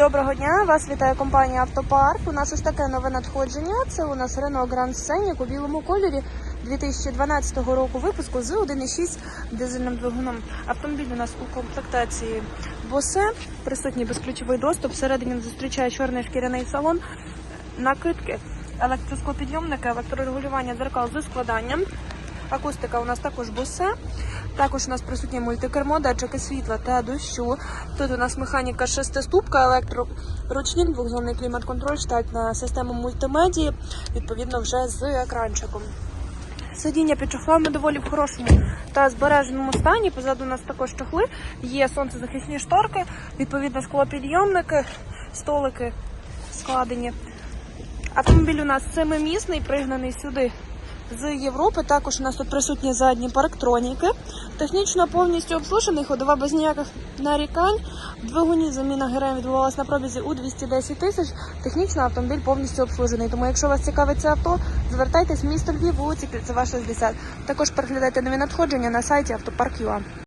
Доброго дня! Вас вітає компанія Автопарк. У нас ось таке нове надходження. Це у нас Renault Grand Scenic у білому кольорі 2012 року випуску з 1.6 дизельним двигуном. Автомобіль у нас у комплектації Bose, присутній безключовий доступ. Всередині зустрічає чорний шкіряний салон, накидки, електроскопідйомники, електрорегулювання дзеркал зі складанням. Акустика у нас також Bose. Також у нас присутнє мультикермо, датчики світла та дощу. Тут у нас механіка шестиступка, електроручник, двохзонний клімат-контроль, штатна система мультимедії, відповідно вже з екранчиком. Сидіння під чохлами доволі в хорошому та збереженому стані. Позаду у нас також чохли, є сонцезахисні шторки, відповідно склопідйомники, столики складені. Автомобіль у нас семимісний, пригнаний сюди з Європи. Також у нас тут присутні задні парктроніки. Технічно повністю обслужений, ходова без ніяких нарікань. Двигуні заміна ГРМ відбувалася на пробізі у 210 тисяч. Технічно автомобіль повністю обслужений. Тому, якщо вас цікавить це авто, звертайтесь в місто Львів, вулиці Кільцева 60. Також переглядайте нові надходження на сайті автопарк.ua.